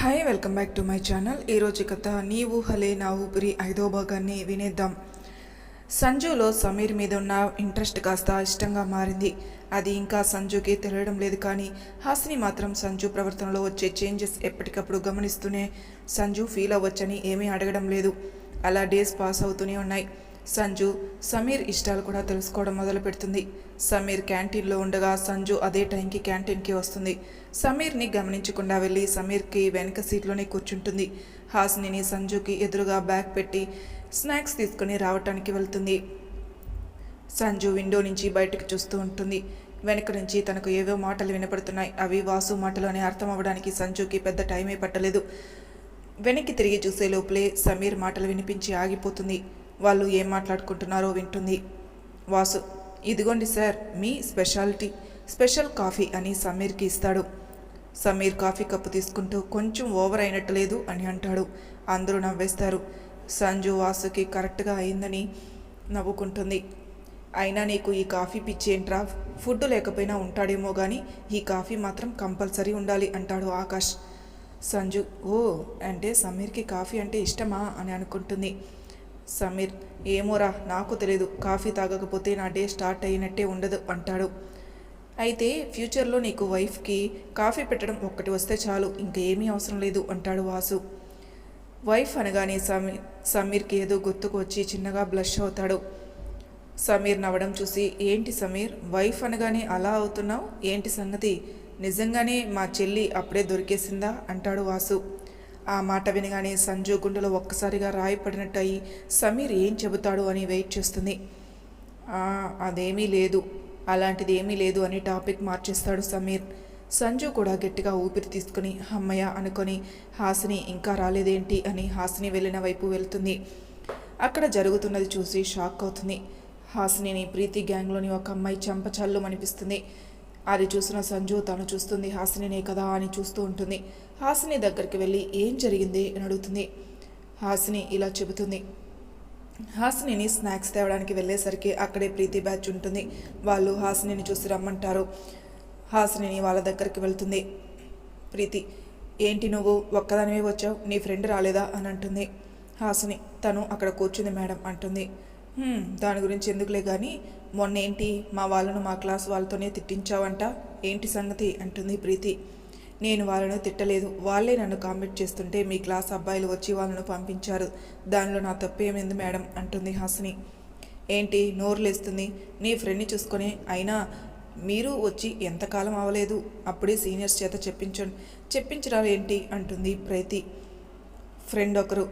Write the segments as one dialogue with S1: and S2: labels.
S1: Hi welcome back to my channel ఈరోజు కథ నీ ఊహలే నా ఊపిరి ఐదో భాగాన్ని వినేద్దాం. సంజులో సమీర్ మీద ఉన్న ఇంట్రెస్ట్ కాస్త ఇష్టంగా మారింది. అది ఇంకా సంజుకి తెలియడం లేదు కానీ హాసిని మాత్రం సంజు ప్రవర్తనలో వచ్చే చేంజెస్ ఎప్పటికప్పుడు గమనిస్తూనే సంజు ఫీల్ అవ్వచ్చని ఏమీ అడగడం లేదు. అలా డేస్ పాస్ అవుతూనే ఉన్నాయి. సంజు సమీర్ ఇష్టాలు కూడా తెలుసుకోవడం మొదలు పెడుతుంది సమీర్ క్యాంటీన్లో ఉండగా సంజు అదే టైంకి క్యాంటీన్కి వస్తుంది. సమీర్ని గమనించకుండా వెళ్ళి సమీర్కి వెనక సీట్లోనే కూర్చుంటుంది. హాసినిని సంజుకి ఎదురుగా బ్యాగ్ పెట్టి స్నాక్స్ తీసుకుని రావటానికి వెళ్తుంది. సంజు విండో నుంచి బయటకు చూస్తూ ఉంటుంది. వెనక నుంచి తనకు ఏవో మాటలు వినపడుతున్నాయి. అవి వాసు మాటలు అని అర్థం అవ్వడానికి సంజుకి పెద్ద టైమే పట్టలేదు. వెనక్కి తిరిగి చూసే లోపలే సమీర్ మాటలు వినిపించి ఆగిపోతుంది. వాళ్ళు ఏం మాట్లాడుకుంటున్నారో వింటుంది. వాసు ఇదిగోండి సార్ మీ స్పెషాలిటీ. స్పెషల్ కాఫీ అని సమీర్కి ఇస్తాడు. సమీర్ కాఫీ కప్పు తీసుకుంటూ కొంచెం ఓవర్ అయినట్టు లేదు అని అంటాడు. అందరూ నవ్వేస్తారు. సంజు వాసుకి కరెక్ట్గా అయిందని నవ్వుకుంటుంది. అయినా నీకు ఈ కాఫీ పిచ్చేంట్రా ఫుడ్ లేకపోయినా ఉంటాడేమో కానీ ఈ కాఫీ మాత్రం కంపల్సరీ ఉండాలి అంటాడు ఆకాష్. సంజు ఓ అంటే సమీర్కి కాఫీ అంటే ఇష్టమా? అని అనుకుంటుంది. సమీర్ ఏమోరా నాకు తెలియదు కాఫీ తాగకపోతే నా డే స్టార్ట్ అయినట్టే ఉండదు అంటాడు. అయితే ఫ్యూచర్లో నీకు వైఫ్కి కాఫీ పెట్టడం ఒక్కటి వస్తే చాలు ఇంకా ఏమీ అవసరం లేదు అంటాడు వాసు. వైఫ్ అనగానే సమీర్ సమీర్కి ఏదో గుర్తుకు వచ్చి చిన్నగా బ్లష్ అవుతాడు. సమీర్ నవ్వడం చూసి ఏంటి సమీర్ వైఫ్ అనగానే అలా అవుతున్నావు? ఏంటి సంగతి? నిజంగానే మా చెల్లి అప్పుడే దొరికేసిందా? అంటాడు వాసు. ఆ మాట వినగానే సంజు గుండెలో ఒక్కసారిగా రాయపడినట్టయి అయి సమీర్ ఏం చెబుతాడు అని వెయిట్ చేస్తుంది. అదేమీ లేదు. అలాంటిది ఏమీ లేదు అని టాపిక్ మార్చేస్తాడు సమీర్. సంజు కూడా గట్టిగా ఊపిరి తీసుకుని అమ్మయ్య అనుకొని హాసిని ఇంకా రాలేదేంటి అని హాసిని వెళ్ళిన వైపు వెళ్తుంది. అక్కడ జరుగుతున్నది చూసి షాక్ అవుతుంది. హాసినిని ప్రీతి గ్యాంగ్లోని ఒక అమ్మాయి చంపచల్లు అనిపిస్తుంది అది చూసిన సంజు తను చూస్తుంది హాసినినే కదా అని చూస్తూ ఉంటుంది. హాసిని దగ్గరికి వెళ్ళి ఏం జరిగింది అని అడుగుతుంది. హాసిని ఇలా చెబుతుంది. హాసినిని స్నాక్స్ తేవడానికి వెళ్ళేసరికి అక్కడే ప్రీతి బ్యాచ్ ఉంటుంది. వాళ్ళు హాసినిని చూసి రమ్మంటారు. హాసినిని వాళ్ళ దగ్గరికి వెళ్తుంది. ప్రీతి ఏంటి నువ్వు? ఒక్కదానివే వచ్చావు? నీ ఫ్రెండ్ రాలేదా? అని అంటుంది. హాసిని తను అక్కడ కూర్చుంది మేడం అంటుంది. దాని గురించి ఎందుకులే కానీ మొన్న ఏంటి మా వాళ్ళను మా క్లాస్ వాళ్ళతోనే తిట్టించావంట? ఏంటి సంగతి? అంటుంది ప్రీతి. నేను వాళ్ళను తిట్టలేదు. వాళ్ళే నన్ను కామెంట్ చేస్తుంటే మీ క్లాస్ అబ్బాయిలు వచ్చి వాళ్ళను పంపించారు. దానిలో నా తప్పేమైంది మేడం? అంటుంది హాసిని. ఏంటి? నోరు లేస్తుంది. నీ ఫ్రెండ్ని చూసుకొని అయినా మీరు వచ్చి ఎంతకాలం అవ్వలేదు అప్పుడే సీనియర్స్ చేత చెప్పించండి చెప్పించడాలు ఏంటి? అంటుంది ప్రీతి. ఫ్రెండ్ ఒకరు.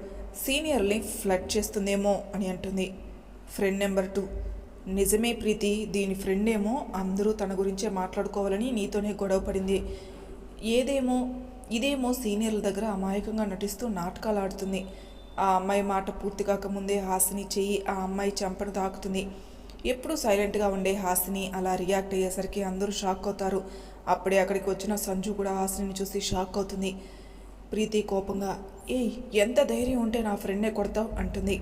S1: సీనియర్ని ఫ్లడ్ చేస్తుందేమో అని అంటుంది. ఫ్రెండ్ నెంబర్ టూ నిజమే ప్రీతి దీని ఫ్రెండ్ ఏమో అందరూ తన గురించే మాట్లాడుకోవాలని నీతోనే గొడవ పడింది. ఏదేమో ఇదేమో సీనియర్ల దగ్గర అమాయకంగా నటిస్తూ నాటకాలు ఆడుతుంది. ఆ అమ్మాయి మాట పూర్తి కాకముందే హాసిని చెయ్యి ఆ అమ్మాయి చెంపను తాకుతుంది ఎప్పుడూ సైలెంట్గా ఉండే హాసిని అలా రియాక్ట్ అయ్యేసరికి అందరూ షాక్ అవుతారు. అప్పుడే అక్కడికి వచ్చిన సంజు కూడా హాసిని చూసి షాక్ అవుతుంది. ప్రీతి కోపంగా ఏయ్ ఎంత ధైర్యం ఉంటే నా ఫ్రెండ్నే కొడతావు? అంటుంది.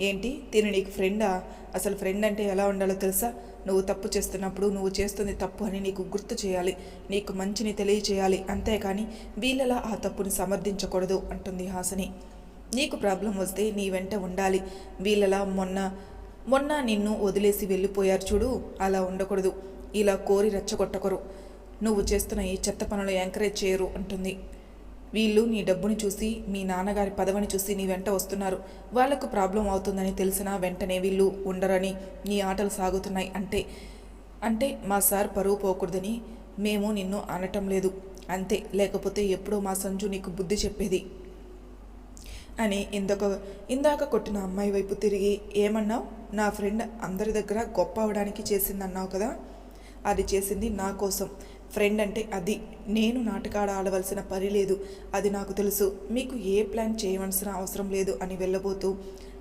S1: ఏంటి? తిని నీకు ఫ్రెండా? అసలు ఫ్రెండ్ అంటే ఎలా ఉండాలో తెలుసా? నువ్వు తప్పు చేస్తున్నప్పుడు నువ్వు చేస్తుంది తప్పు అని నీకు గుర్తు చేయాలి. నీకు మంచిని తెలియచేయాలి. అంతేకాని వీళ్ళలా ఆ తప్పుని సమర్థించకూడదు అంటుంది హాసిని. నీకు ప్రాబ్లం వస్తే నీ వెంట ఉండాలి. వీళ్ళలా మొన్న మొన్న నిన్ను వదిలేసి వెళ్ళిపోయారు చూడు. అలా ఉండకూడదు. ఇలా కోరి రెచ్చగొట్టకరు. నువ్వు చేస్తున్న ఈ చెత్త పనులు ఎంకరేజ్ చేయరు అంటుంది. వీళ్ళు నీ డబ్బుని చూసి మీ నాన్నగారి పదవిని చూసి నీ వెంట వస్తున్నారు. వాళ్ళకు ప్రాబ్లం అవుతుందని తెలిసినా వెంటనే వీళ్ళు ఉండరని నీ ఆటలు సాగుతున్నాయి అంటే అంటే మా సార్ పరువు పోకూడదని మేము నిన్ను అనటం లేదు. అంతే లేకపోతే ఎప్పుడో మా సంజు నీకు బుద్ధి చెప్పేది. అని ఇందాక ఇందాక కొట్టిన అమ్మాయి వైపు తిరిగి ఏమన్నావు? నా ఫ్రెండ్ అందరి దగ్గర గొప్ప అవడానికి చేసిందన్నావు కదా? అది చేసింది నా కోసం. ఫ్రెండ్ అంటే అది. నేను నాటకాడ ఆడవలసిన పని లేదు. అది నాకు తెలుసు. మీకు ఏ ప్లాన్ చేయవలసిన అవసరం లేదు అని వెళ్ళబోతూ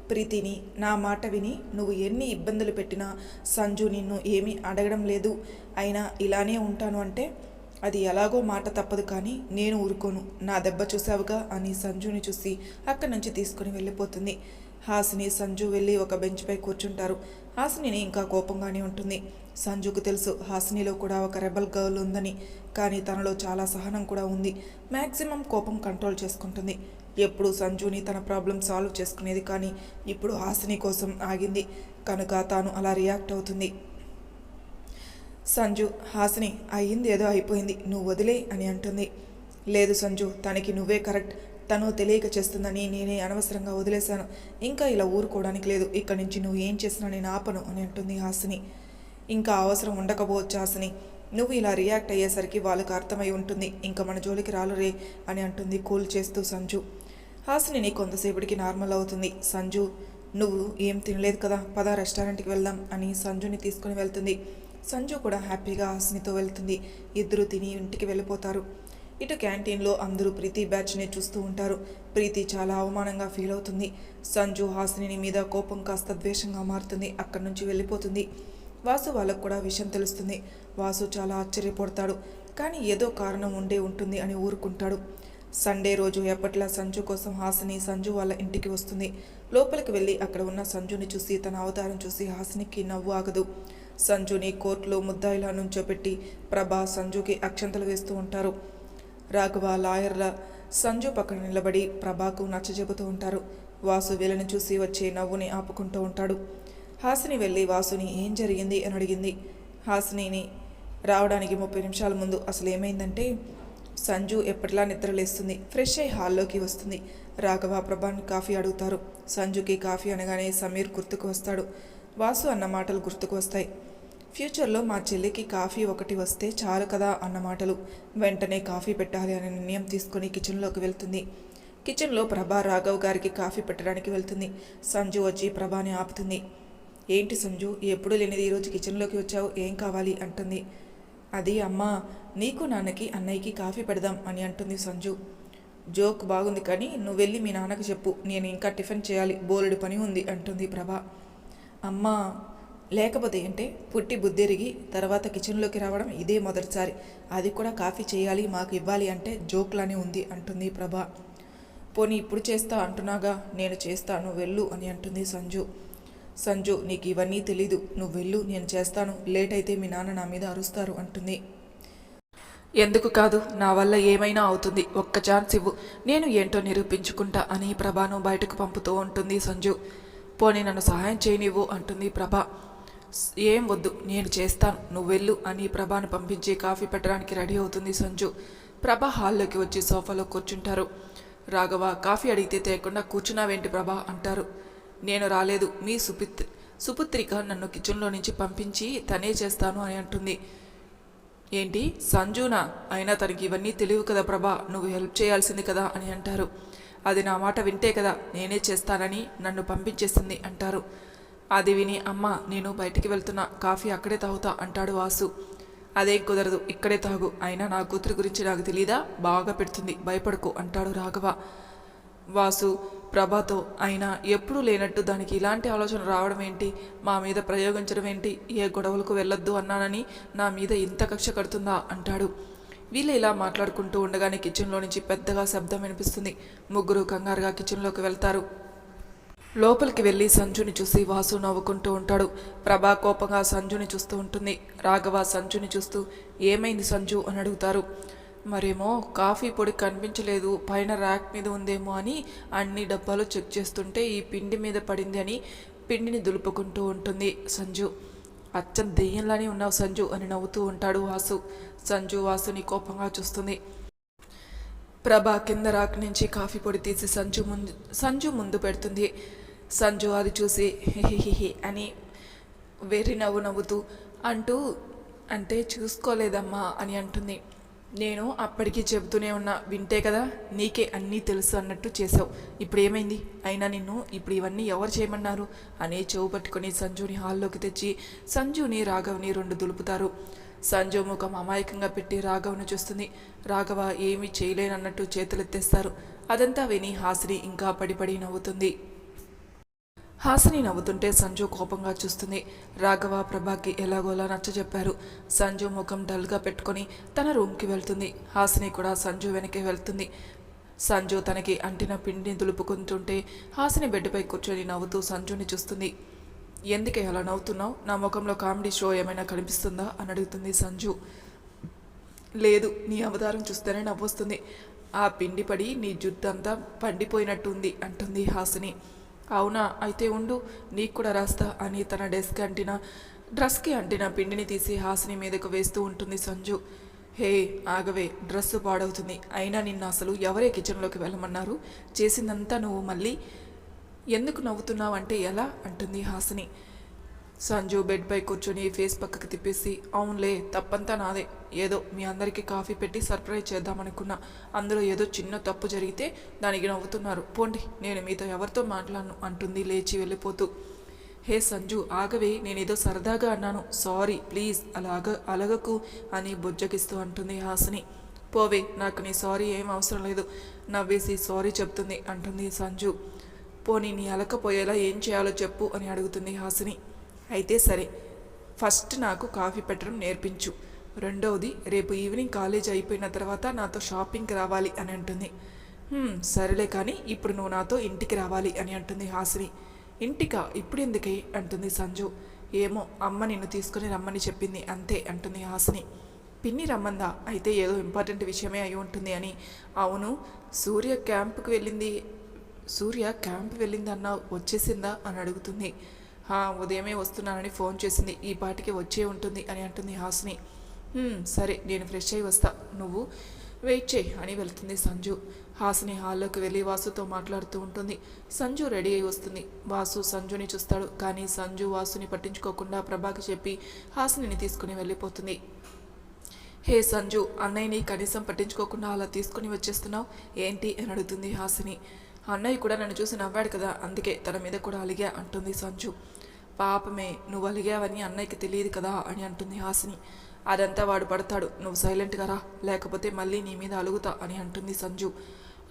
S1: ప్రీతిని నా మాట విని నువ్వు ఎన్ని ఇబ్బందులు పెట్టినా సంజు నిన్ను ఏమీ అడగడం లేదు. అయినా ఇలానే ఉంటాను అంటే అది ఎలాగో మాట తప్పదు కానీ నేను ఊరుకోను. నా దెబ్బ చూసావుగా అని సంజుని చూసి అక్కడి నుంచి తీసుకుని వెళ్ళిపోతుంది. హాసిని సంజు వెళ్ళి ఒక బెంచ్పై కూర్చుంటారు. హాసిని ఇంకా కోపంగానే ఉంటుంది. సంజుకు తెలుసు హాసినిలో కూడా ఒక రెబల్ గర్ల్ ఉందని. కానీ తనలో చాలా సహనం కూడా ఉంది. మ్యాక్సిమం కోపం కంట్రోల్ చేసుకుంటుంది. ఎప్పుడు సంజుని తన ప్రాబ్లం సాల్వ్ చేసుకునేది కానీ ఇప్పుడు హాసిని కోసం ఆగింది. కనుక తాను అలా రియాక్ట్ అవుతుంది. సంజు హాసిని అయ్యింది ఏదో అయిపోయింది నువ్వు వదిలే అని అంటుంది. లేదు సంజు తనకి నువ్వే కరెక్ట్. తను తెలియక చేస్తుందని నేనే అనవసరంగా వదిలేశాను. ఇంకా ఇలా ఊరుకోవడానికి లేదు. ఇక్కడి నుంచి నువ్వు ఏం చేసినా నేను ఆపను అని అంటుంది హాసిని. ఇంకా అవసరం ఉండకపోవచ్చు హాసిని నువ్వు ఇలా రియాక్ట్ అయ్యేసరికి వాళ్ళకి అర్థమై ఉంటుంది. ఇంకా మన జోలికి రాలరే అని అంటుంది కూల్ చేస్తూ సంజు. హాసిని కొంతసేపటికి నార్మల్ అవుతుంది. సంజు నువ్వు ఏం తినలేదు కదా పద రెస్టారెంట్కి వెళ్దాం అని సంజుని తీసుకుని వెళ్తుంది. సంజు కూడా హ్యాపీగా హాసినితో వెళ్తుంది. ఇద్దరు తిని ఇంటికి వెళ్ళిపోతారు. ఇటు క్యాంటీన్లో అందరూ ప్రీతి బ్యాచ్ని చూస్తూ ఉంటారు. ప్రీతి చాలా అవమానంగా ఫీల్ అవుతుంది. సంజు హాసిని మీద కోపం కాస్త ద్వేషంగా మారుతుంది. అక్కడి నుంచి వెళ్ళిపోతుంది. వాసు వాళ్ళకు కూడా విషయం తెలుస్తుంది. వాసు చాలా ఆశ్చర్యపడతాడు. కానీ ఏదో కారణం ఉండే ఉంటుంది అని ఊరుకుంటాడు. సండే రోజు ఎప్పట్లా సంజు కోసం హాసిని సంజు వాళ్ళ ఇంటికి వస్తుంది. లోపలికి వెళ్ళి అక్కడ ఉన్న సంజుని చూసి తన అవతారం చూసి హాసినికి నవ్వు ఆగదు. సంజుని కోర్టులో ముద్దాయిలా నుంచోపెట్టి ప్రభా సంజుకి అక్షంతలు వేస్తూ ఉంటారు. రాఘవ లాయర్ల సంజు పక్కన నిలబడి ప్రభాకు నచ్చజెబుతూ ఉంటారు. వాసు వీళ్ళని చూసి వచ్చే నవ్వుని ఆపుకుంటూ ఉంటాడు. హాసిని వెళ్ళి వాసుని ఏం జరిగింది అని అడిగింది. హాసినిని రావడానికి ముప్పై నిమిషాల ముందు అసలు ఏమైందంటే సంజు ఎప్పటిలా నిద్రలేస్తుంది ఫ్రెష్ అయి హాల్లోకి వస్తుంది. రాఘవ ప్రభాని కాఫీ అడుగుతారు. సంజుకి కాఫీ అనగానే సమీర్ గుర్తుకు వస్తాడు. వాసు అన్న మాటలు గుర్తుకు వస్తాయి. ఫ్యూచర్లో మా చెల్లికి కాఫీ ఒకటి వస్తే చాలు కదా అన్న మాటలు. వెంటనే కాఫీ పెట్టాలి అనే నిర్ణయం తీసుకొని కిచెన్లోకి వెళ్తుంది. కిచెన్లో ప్రభా రాఘవ్ గారికి కాఫీ పెట్టడానికి వెళ్తుంది. సంజు వచ్చి ప్రభాని ఆపుతుంది. ఏంటి సంజు ఎప్పుడు లేనిది ఈరోజు కిచెన్లోకి వచ్చావు? ఏం కావాలి? అంటుంది. అది అమ్మా నీకు నాన్నకి అన్నయ్యకి కాఫీ పెడదాం అని అంటుంది సంజు. జోక్ బాగుంది కానీ నువ్వు వెళ్ళి మీ నాన్నకి చెప్పు. నేను ఇంకా టిఫిన్ చేయాలి. బోలెడు పని ఉంది అంటుంది ప్రభా. అమ్మా లేకపోతే ఏంటే? పుట్టి బుద్ధిరిగి తర్వాత కిచెన్లోకి రావడం ఇదే మొదటిసారి. అది కూడా కాఫీ చేయాలి మాకు ఇవ్వాలి అంటే జోక్లానే ఉంది అంటుంది ప్రభా. పోనీ ఇప్పుడు చేస్తా అంటున్నాగా? నేను చేస్తాను వెళ్ళు అని అంటుంది సంజు. సంజు నీకు ఇవన్నీ తెలీదు. నువ్వు వెళ్ళు. నేను చేస్తాను. లేట్ అయితే మీ నాన్న నా మీద అరుస్తారు అంటుంది. ఎందుకు కాదు? నా వల్ల ఏమైనా అవుతుంది. ఒక్క ఛాన్స్ ఇవ్వు. నేను ఏంటో నిరూపించుకుంటా అని ప్రభాను బయటకు పంపుతూ ఉంటుంది సంజు. పోనీ నన్ను సహాయం చేయనివ్వు అంటుంది ప్రభా. ఏం వద్దు. నేను చేస్తాను. నువ్వు వెళ్ళు అని ప్రభాను పంపించి కాఫీ పెట్టడానికి రెడీ అవుతుంది సంజు. ప్రభ హాల్లోకి వచ్చి సోఫాలో కూర్చుంటారు. రాఘవ కాఫీ అడిగితే తేకుండా కూర్చున్నావేంటి ప్రభా? అంటారు. నేను రాలేదు మీ సుపిత్ సుపుత్రిక నన్ను కిచెన్లో నుంచి పంపించి తనే చేస్తాను అని అంటుంది. ఏంటి? సంజునా? అయినా తనకి ఇవన్నీ తెలియవు కదా ప్రభా నువ్వు హెల్ప్ చేయాల్సింది కదా అని అంటారు. అది నా మాట వింటే కదా నేనే చేస్తానని నన్ను పంపించేసింది అంటారు. అది విని అమ్మ నేను బయటికి వెళ్తున్నా కాఫీ అక్కడే తాగుతా అంటాడు వాసు. అదేం కుదరదు ఇక్కడే తాగు అయినా నా కూతురు గురించి నాకు తెలీదా? బాగా పెడుతుంది భయపడకు అంటాడు రాఘవ. వాసు ప్రభాతో అయినా ఎప్పుడూ లేనట్టు దానికి ఇలాంటి ఆలోచన రావడం ఏంటి? మా మీద ప్రయోగించడం ఏంటి? ఏ గొడవలకు వెళ్ళొద్దు అన్నానని నా మీద ఇంత కక్ష కడుతుందా? అంటాడు. వీళ్ళు ఇలా మాట్లాడుకుంటూ ఉండగానే కిచెన్లో నుంచి పెద్దగా శబ్దం వినిపిస్తుంది. ముగ్గురు కంగారుగా కిచెన్లోకి వెళ్తారు. లోపలికి వెళ్ళి సంజుని చూసి వాసు నవ్వుకుంటూ ఉంటాడు. ప్రభా కోపంగా సంజుని చూస్తూ ఉంటుంది. రాఘవ సంజుని చూస్తూ ఏమైంది సంజు? అని అడుగుతారు. మరేమో కాఫీ పొడి కనిపించలేదు పైన ర్యాక్ మీద ఉందేమో అని అన్ని డబ్బాలు చెక్ చేస్తుంటే ఈ పిండి మీద పడింది అని పిండిని దులుపుకుంటూ ఉంటుంది సంజు. అచ్చం దెయ్యంలానే ఉన్నావు సంజు అని నవ్వుతూ ఉంటాడు వాసు. సంజు వాసుని కోపంగా చూస్తుంది. ప్రభా కింద రాక్ నుంచి కాఫీ పొడి తీసి సంజు ముందు సంజు ముందు పెడుతుంది. సంజు అది చూసి హిహిహిహి అని వెర్రి నవ్వు నవ్వుతూ అంటూ అంటే చూసుకోలేదమ్మా అని అంటుంది. నేను అప్పటికి చెబుతూనే ఉన్నా వింటే కదా నీకే అన్నీ తెలుసు అన్నట్టు చేసావు ఇప్పుడు ఏమైంది అయినా నిన్ను ఇప్పుడు ఇవన్నీ ఎవరు చేయమన్నారు? అనే చెవు పట్టుకుని సంజుని హాల్లోకి తెచ్చి సంజుని రాఘవ్ని రెండు దులుపుతారు. సంజు ముఖం అమాయకంగా పెట్టి రాఘవ్ను చూస్తుంది. రాఘవ ఏమీ చేయలేనన్నట్టు చేతులెత్తేస్తారు. అదంతా విని హాసిని ఇంకా పడిపడి నవ్వుతుంది. హాసిని నవ్వుతుంటే సంజు కోపంగా చూస్తుంది. రాఘవ ప్రభాకి ఎలాగోలా నచ్చజెప్పారు సంజు ముఖం డల్గా పెట్టుకొని తన రూమ్కి వెళ్తుంది. హాసిని కూడా సంజు వెనకే వెళ్తుంది. సంజు తనకి అంటిన పిండిని దులుపుకుంటుంటే హాసిని బెడ్పై కూర్చొని నవ్వుతూ సంజుని చూస్తుంది. ఎందుకే అలా నవ్వుతున్నావు? నా ముఖంలో కామెడీ షో ఏమైనా కనిపిస్తుందా? అని అడుగుతుంది సంజు. లేదు నీ అవతారం చూస్తేనే నవ్వొస్తుంది. ఆ పిండి పడి నీ జుట్టు అంతా పండిపోయినట్టుంది అంటుంది హాసిని. అవునా? అయితే ఉండు నీకు కూడా రాస్తా అని తన డెస్క్ అంటిన డ్రెస్కి అంటిన పిండిని తీసి హాసిని మీదకు వేస్తూ ఉంటుంది సంజు. హే ఆగవే డ్రెస్ పాడవుతుంది. అయినా నిన్ను అసలు ఎవరే కిచెన్లోకి వెళ్ళమన్నారు? చేసిందంతా నువ్వు మళ్ళీ ఎందుకు నవ్వుతున్నావు అంటే ఎలా? అంటుంది హాసిని. సంజు బెడ్పై కూర్చొని ఫేస్ పక్కకి తిప్పేసి అవునులే తప్పంతా నాదే. ఏదో మీ అందరికీ కాఫీ పెట్టి సర్ప్రైజ్ చేద్దామనుకున్నా. అందులో ఏదో చిన్న తప్పు జరిగితే దానికి నవ్వుతున్నారు. పోండి నేను మీతో ఎవరితో మాట్లాడను? అంటుంది లేచి వెళ్ళిపోతూ. హే సంజు ఆగవే నేనేదో సరదాగా అన్నాను. సారీ ప్లీజ్ అలాగ అలగకు అని బుజ్జగిస్తూ అంటుంది హాసిని. పోవే నాకు నీ సారీ ఏం అవసరం లేదు. నవ్వేసి సారీ చెప్తుంది అంటుంది సంజు. పోనీ నీ అలకపోయేలా ఏం చేయాలో చెప్పు అని అడుగుతుంది హాసిని. అయితే సరే. ఫస్ట్ నాకు కాఫీ పెట్టడం నేర్పించు. రెండవది రేపు ఈవినింగ్ కాలేజ్ అయిపోయిన తర్వాత నాతో షాపింగ్కి రావాలి అని అంటుంది. సరేలే కానీ ఇప్పుడు నువ్వు నాతో ఇంటికి రావాలి అని అంటుంది హాసిని. ఇంటికా? ఇప్పుడు ఎందుకే? అంటుంది సంజు. ఏమో అమ్మ నిన్ను తీసుకుని రమ్మని చెప్పింది. అంతే అంటుంది హాసిని. పిన్ని రమ్మందా? అయితే ఏదో ఇంపార్టెంట్ విషయమే అయి ఉంటుంది అని. అవును సూర్య క్యాంప్కి వెళ్ళింది. సూర్య క్యాంప్ వెళ్ళిందన్నా వచ్చేసిందా? అని అడుగుతుంది. ఉదయమే వస్తున్నానని ఫోన్ చేసింది. ఈ పాటికి వచ్చే ఉంటుంది అని అంటుంది హాసిని. సరే నేను ఫ్రెష్ అయి వస్తా. నువ్వు వెయిట్ చేయి అని వెళ్తుంది సంజు. హాసిని హాల్లోకి వెళ్ళి వాసుతో మాట్లాడుతూ ఉంటుంది. సంజు రెడీ అయి వస్తుంది. వాసు సంజుని చూస్తాడు. కానీ సంజు వాసుని పట్టించుకోకుండా ప్రభాకి చెప్పి హాసిని తీసుకుని వెళ్ళిపోతుంది. హే సంజు అన్నయ్యని కనీసం పట్టించుకోకుండా అలా తీసుకుని వచ్చేస్తున్నావు? ఏంటి? అని అడుగుతుంది హాసిని. అన్నయ్య కూడా నన్ను చూసి నవ్వాడు కదా అందుకే తన మీద కూడా అలిగా అంటుంది సంజు. పాపమే నువ్వు అలిగావని అన్నయ్యకి తెలియదు కదా అని అంటుంది హాసిని. అదంతా వాడు పడతాడు నువ్వు సైలెంట్గా రా లేకపోతే మళ్ళీ నీ మీద అలుగుతా అని అంటుంది సంజు.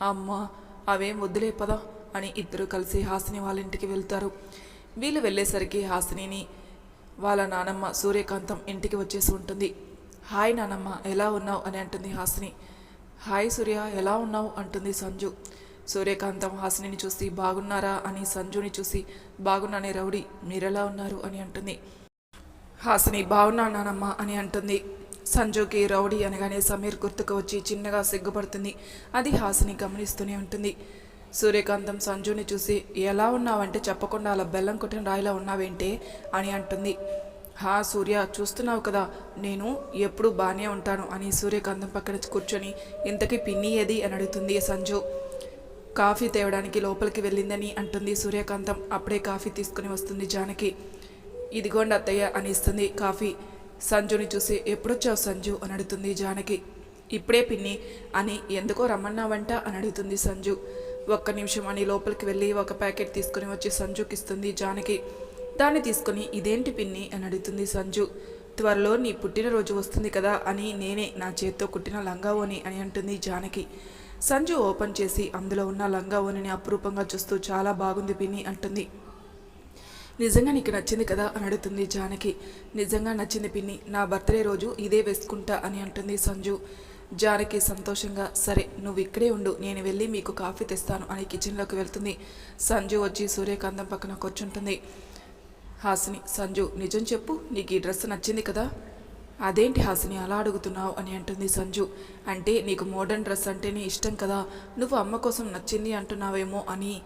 S1: అమ్మా అవేం వద్దులే పదా అని ఇద్దరు కలిసి హాసిని వాళ్ళ ఇంటికి వెళ్తారు. వీళ్ళు వెళ్ళేసరికి హాసినిని వాళ్ళ నానమ్మ సూర్యకాంతం ఇంటికి వచ్చేసి ఉంటుంది. హాయ్ నానమ్మ ఎలా ఉన్నావు? అని అంటుంది హాసిని. హాయ్ సూర్య ఎలా ఉన్నావు? అంటుంది సంజు. సూర్యకాంతం హాసినిని చూసి బాగున్నారా? అని సంజుని చూసి బాగున్నానే రౌడీ మీరెలా ఉన్నారు? అని అంటుంది. హాసిని బాగున్నానమ్మా అని అంటుంది. సంజుకి రౌడీ అనగానే సమీర్ గుర్తుకు వచ్చి చిన్నగా సిగ్గుపడుతుంది. అది హాసిని గమనిస్తూనే ఉంటుంది. సూర్యకాంతం సంజుని చూసి ఎలా ఉన్నావంటే చెప్పకుండా అలా బెల్లం కొట్టిన రాయిలా ఉన్నావేంటే? అని అంటుంది. హా సూర్య చూస్తున్నావు కదా నేను ఎప్పుడు బాగానే ఉంటాను అని సూర్యకాంతం పక్కన కూర్చొని ఇంతకీ పిన్ని ఏది? అని అడుగుతుంది సంజు. కాఫీ తేవడానికి లోపలికి వెళ్ళిందని అంటుంది సూర్యకాంతం. అప్పుడే కాఫీ తీసుకుని వస్తుంది జానకి. ఇదిగోండి అత్తయ్య అని ఇస్తుంది కాఫీ. సంజుని చూసి ఎప్పుడొచ్చావు సంజు? అని అడుగుతుంది జానకి. ఇప్పుడే పిన్ని అని ఎందుకో రమ్మన్నావంట? అని అడుగుతుంది సంజు. ఒక్క నిమిషం అని లోపలికి వెళ్ళి ఒక ప్యాకెట్ తీసుకుని వచ్చి సంజుకి ఇస్తుంది జానకి. దాన్ని తీసుకుని ఇదేంటి పిన్ని? అని అడుగుతుంది సంజు. త్వరలో నీ పుట్టినరోజు వస్తుంది కదా అని నేనే నా చేత్తో కుట్టిన లంగావోని అని అంటుంది జానకి. సంజు ఓపెన్ చేసి అందులో ఉన్న లంగావోనిని అపురూపంగా చూస్తూ చాలా బాగుంది పిన్ని అంటుంది. నిజంగా నీకు నచ్చింది కదా? అని అడుగుతుంది జానకి. నిజంగా నచ్చింది పిన్ని. నా బర్త్డే రోజు ఇదే వేసుకుంటా అని అంటుంది సంజు. జానకి సంతోషంగా సరే నువ్వు ఇక్కడే ఉండు. నేను వెళ్ళి మీకు కాఫీ తెస్తాను అని కిచెన్లోకి వెళ్తుంది. సంజు వచ్చి సూర్యకాంతం పక్కన కూర్చుంటుంది. హాసిని సంజు నిజం చెప్పు. నీకు ఈ డ్రెస్ నచ్చింది కదా? అదేంటి హాసిని అలా అడుగుతున్నావు? అని అంటుంది సంజు. అంటే నీకు మోడర్న్ డ్రెస్ అంటేనే ఇష్టం కదా నువ్వు అమ్మ కోసం నచ్చింది అంటున్నావేమో అని.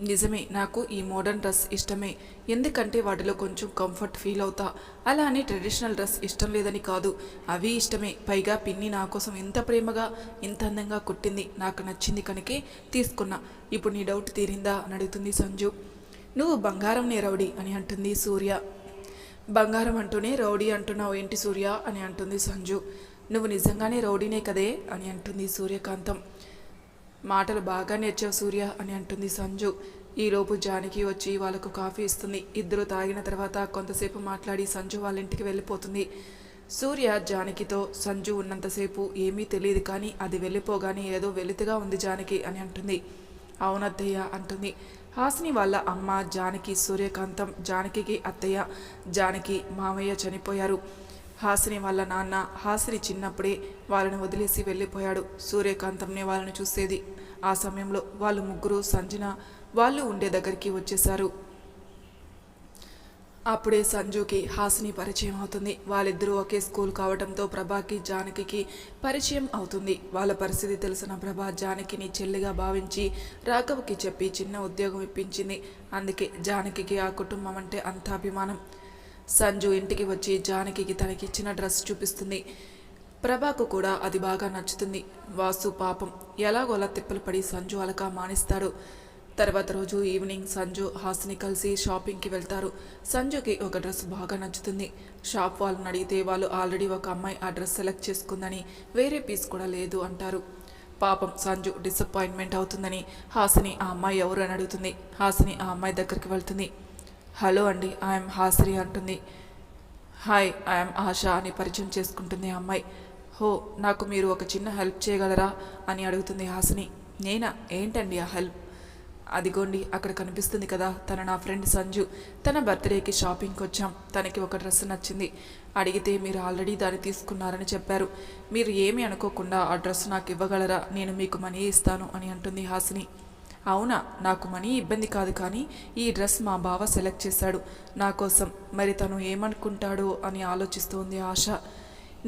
S1: నిజమే నాకు ఈ మోడర్న్ డ్రెస్ ఇష్టమే. ఎందుకంటే వాటిలో కొంచెం కంఫర్ట్ ఫీల్ అవుతా. అలా అని ట్రెడిషనల్ డ్రెస్ ఇష్టం లేదని కాదు. అవి ఇష్టమే. పైగా పిన్ని నా కోసం ఇంత ప్రేమగా ఇంత అందంగా కుట్టింది. నాకు నచ్చింది కనుకే తీసుకున్నా. ఇప్పుడు నీ డౌట్ తీరిందా? అని అడుగుతుంది సంజు. నువ్వు బంగారం నేరవడి అని అంటుంది సూర్య. బంగారం అంటూనే రౌడీ అంటున్నావు ఏంటి సూర్య? అని అంటుంది సంజు. నువ్వు నిజంగానే రౌడీనే కదే? అని అంటుంది సూర్యకాంతం. మాటలు బాగా నేర్చావు సూర్య అని అంటుంది సంజు. ఈలోపు జానకి వచ్చి వాళ్ళకు కాఫీ ఇస్తుంది. ఇద్దరు తాగిన తర్వాత కొంతసేపు మాట్లాడి సంజు వాళ్ళ ఇంటికి వెళ్ళిపోతుంది. సూర్య జానకితో సంజు ఉన్నంతసేపు ఏమీ తెలియదు కానీ అది వెళ్ళిపోగానే ఏదో వెలితిగా ఉంది జానకి అని అంటుంది. అవునద్దయ్య అంటుంది. హాసిని వాళ్ళ అమ్మ జానకి సూర్యకాంతం జానకికి అత్తయ్య జానకి మామయ్య చనిపోయారు. హాసిని వాళ్ళ నాన్న హాసిని చిన్నప్పుడే వాళ్ళని వదిలేసి వెళ్ళిపోయాడు. సూర్యకాంతంనే వాళ్ళని చూసేది. ఆ సమయంలో వాళ్ళు ముగ్గురు సంజన వాళ్ళు ఉండే దగ్గరికి వచ్చేశారు. అప్పుడే సంజుకి హాసిని పరిచయం అవుతుంది. వాళ్ళిద్దరూ ఒకే స్కూల్ కావడంతో ప్రభాకి జానకికి పరిచయం అవుతుంది. వాళ్ళ పరిస్థితి తెలిసిన ప్రభా జానకిని చెల్లిగా భావించి రాఘవ్కి చెప్పి చిన్న ఉద్యోగం ఇప్పించింది. అందుకే జానకికి ఆ కుటుంబం అంటే అంత అభిమానం. సంజు ఇంటికి వచ్చి జానకికి తనకిచ్చిన డ్రెస్ చూపిస్తుంది. ప్రభాకు కూడా అది బాగా నచ్చుతుంది. వాసు పాపం ఎలాగోలా తిప్పలు పడి సంజు అలక మానిస్తాడు. తర్వాత రోజు ఈవినింగ్ సంజు హాస్ని కలిసి షాపింగ్కి వెళ్తారు. సంజుకి ఒక డ్రెస్ బాగా నచ్చుతుంది. షాప్ వాళ్ళని అడిగితే వాళ్ళు ఆల్రెడీ ఒక అమ్మాయి ఆ డ్రెస్ సెలెక్ట్ చేసుకుందని వేరే పీస్ కూడా లేదు అంటారు. పాపం సంజు డిసప్పాయింట్మెంట్ అవుతుందని హాసిని ఆ అమ్మాయి ఎవరు అని అడుగుతుంది. హాసిని ఆ అమ్మాయి దగ్గరికి వెళ్తుంది. హలో అండి ఐఎమ్ హాసిని అంటుంది. హాయ్ ఐఎమ్ ఆశ అని పరిచయం చేసుకుంటుంది ఆ అమ్మాయి. హో నాకు మీరు ఒక చిన్న హెల్ప్ చేయగలరా? అని అడుగుతుంది హాసిని. నేనా? ఏంటండి ఆ హెల్ప్? అదిగోండి అక్కడ కనిపిస్తుంది కదా తన నా ఫ్రెండ్ సంజు. తన బర్త్డేకి షాపింగ్కి వచ్చాం. తనకి ఒక డ్రెస్ నచ్చింది. అడిగితే మీరు ఆల్రెడీ దాన్ని తీసుకున్నారని చెప్పారు. మీరు ఏమి అనుకోకుండా ఆ డ్రెస్ నాకు ఇవ్వగలరా? నేను మీకు మనీ ఇస్తాను అని అంటుంది హాసిని. అవునా నాకు మనీ ఇబ్బంది కాదు కానీ ఈ డ్రెస్ మా బావ సెలెక్ట్ చేశాడు. నా కోసం. మరి తను ఏమనుకుంటాడో అని ఆలోచిస్తోంది ఆశ.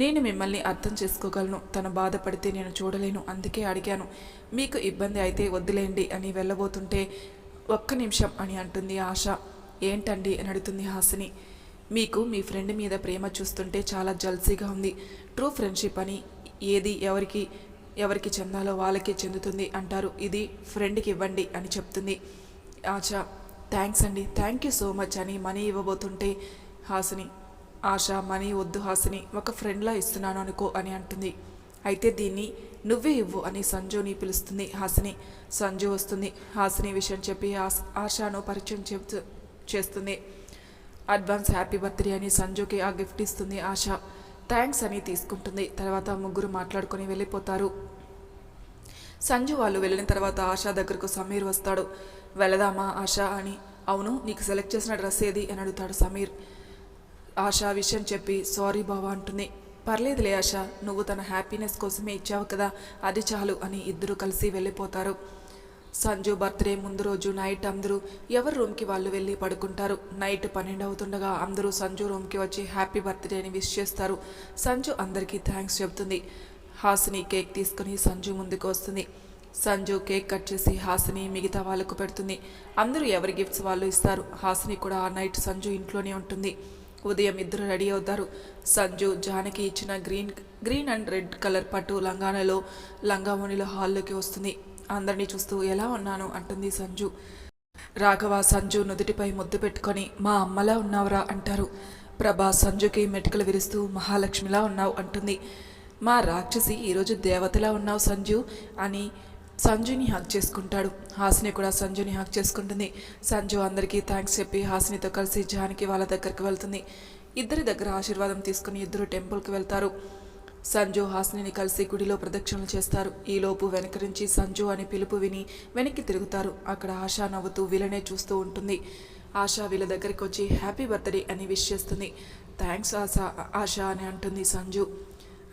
S1: నేను మిమ్మల్ని అర్థం చేసుకోగలను. తను బాధపడితే నేను చూడలేను. అందుకే అడిగాను. మీకు ఇబ్బంది అయితే వద్దులేండి అని వెళ్ళబోతుంటే ఒక్క నిమిషం అని అంటుంది ఆశ. ఏంటండి అని అడుగుతుంది హాసిని. మీకు మీ ఫ్రెండ్ మీద ప్రేమ చూస్తుంటే చాలా జల్సీగా ఉంది. ట్రూ ఫ్రెండ్షిప్ అని ఏది ఎవరికి ఎవరికి చెందాలో వాళ్ళకే చెందుతుంది అంటారు. ఇది ఫ్రెండ్కి ఇవ్వండి అని చెప్తుంది ఆశ. థ్యాంక్స్ అండి. థ్యాంక్ యూ సో మచ్ అని మనీ ఇవ్వబోతుంటే హాసిని. ఆశ మనీ వద్దు హాసిని ఒక ఫ్రెండ్లా ఇస్తున్నాను అనుకో అని అంటుంది. అయితే దీన్ని నువ్వే ఇవ్వు అని సంజుని పిలుస్తుంది హాసిని. సంజు వస్తుంది. హాసిని విషయం చెప్పి ఆశాను పరిచయం చెబుతూ చేస్తుంది. అడ్వాన్స్ హ్యాపీ బర్త్డే అని సంజుకి ఆ గిఫ్ట్ ఇస్తుంది ఆశ. థ్యాంక్స్ అని తీసుకుంటుంది. తర్వాత ముగ్గురు మాట్లాడుకొని వెళ్ళిపోతారు. సంజు వాళ్ళు వెళ్ళిన తర్వాత ఆశ దగ్గరకు సమీర్ వస్తాడు. వెళదామా ఆశ అని. అవును నీకు సెలెక్ట్ చేసిన డ్రెస్ ఏది? అని అడుగుతాడు సమీర్. ఆశ విషయం చెప్పి సారీ బావా అంటుంది. పర్లేదులే ఆశ నువ్వు తన హ్యాపీనెస్ కోసమే ఇచ్చావు కదా అది చాలు అని ఇద్దరు కలిసి వెళ్ళిపోతారు. సంజు బర్త్డే ముందు రోజు నైట్ అందరూ ఎవరి రూమ్కి వాళ్ళు వెళ్ళి పడుకుంటారు. నైట్ పన్నెండు అవుతుండగా అందరూ సంజు రూమ్కి వచ్చి హ్యాపీ బర్త్డే అని విష్ చేస్తారు. సంజు అందరికీ థ్యాంక్స్ చెప్తుంది హాసిని కేక్ తీసుకుని సంజు ముందుకు వస్తుంది. సంజు కేక్ కట్ చేసి హాసిని మిగతా వాళ్ళకు పెడుతుంది. అందరూ ఎవరి గిఫ్ట్స్ వాళ్ళు ఇస్తారు? హాసిని కూడా ఆ నైట్ సంజు ఇంట్లోనే ఉంటుంది. ఉదయం ఇద్దరు రెడీ అవుతారు. సంజు జానకి ఇచ్చిన green green and red colour పట్టు లంగానలో లంగామణిలో హాల్లోకి వస్తుంది. అందరినీ చూస్తూ ఎలా ఉన్నాను? అంటుంది సంజు. రాఘవ సంజు నుదుటిపై ముద్దు పెట్టుకొని మా అమ్మలా ఉన్నావురా అంటారు. ప్రభా సంజుకి మెటికలు విరుస్తూ మహాలక్ష్మిలా ఉన్నావు అంటుంది. మా రాక్షసి ఈరోజు దేవతలా ఉన్నావు సంజు అని సంజుని హక్ చేసుకుంటాడు. హాసిని కూడా సంజుని హక్ చేసుకుంటుంది. సంజు అందరికీ థ్యాంక్స్ చెప్పి హాసినితో కలిసి జానికి వాళ్ళ దగ్గరికి వెళ్తుంది. ఇద్దరి దగ్గర ఆశీర్వాదం తీసుకుని ఇద్దరు టెంపుల్కి వెళ్తారు. సంజు హాసినిని కలిసి గుడిలో ప్రదక్షిణలు చేస్తారు. ఈలోపు వెనక నుంచి సంజు అని పిలుపు విని వెనక్కి తిరుగుతారు. అక్కడ ఆశ నవ్వుతూ వీళ్ళనే చూస్తూ ఉంటుంది. ఆశ వీళ్ళ దగ్గరికి వచ్చి హ్యాపీ బర్త్డే అని విష్ చేస్తుంది. థ్యాంక్స్ ఆశ ఆశ అని అంటుంది సంజు.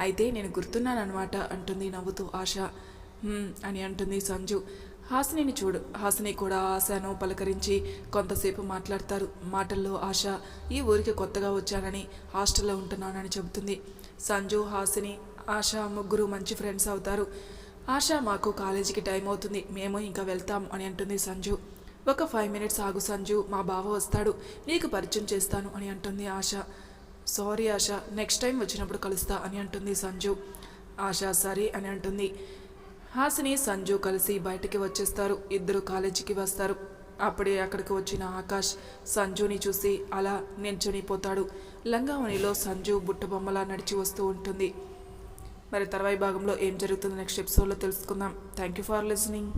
S1: అయితే నేను గుర్తున్నానమాట అంటుంది నవ్వుతూ ఆశ. అని అంటుంది సంజు. హాసినిని చూడు. హాసిని కూడా ఆశను పలకరించి కొంతసేపు మాట్లాడతారు. మాటల్లో ఆశ ఈ ఊరికి కొత్తగా వచ్చానని హాస్టల్లో ఉంటున్నానని చెబుతుంది. సంజు హాసిని ఆశ ముగ్గురు మంచి ఫ్రెండ్స్ అవుతారు. ఆశ మాకు కాలేజీకి టైం అవుతుంది. మేము ఇంకా వెళ్తాం అని అంటుంది సంజు. ఒక ఫైవ్ మినిట్స్ ఆగు సంజు. మా బావ వస్తాడు. నీకు పరిచయం చేస్తాను అని అంటుంది Asha. Sorry Asha. Next time వచ్చినప్పుడు కలుస్తా అని అంటుంది సంజు. ఆశ సరే అని అంటుంది. హాసిని సంజు కలిసి బయటికి వచ్చేస్తారు. ఇద్దరు కాలేజీకి వస్తారు. అప్పుడే అక్కడికి వచ్చిన ఆకాష్ సంజుని చూసి అలా నించునిపోతాడు. లంగావణిలో సంజు బుట్టబొమ్మలా నడిచి వస్తూ ఉంటుంది. మరి తర్వాయి భాగంలో ఏం జరుగుతుందో నెక్స్ట్ ఎపిసోడ్లో తెలుసుకుందాం. Thank you for listening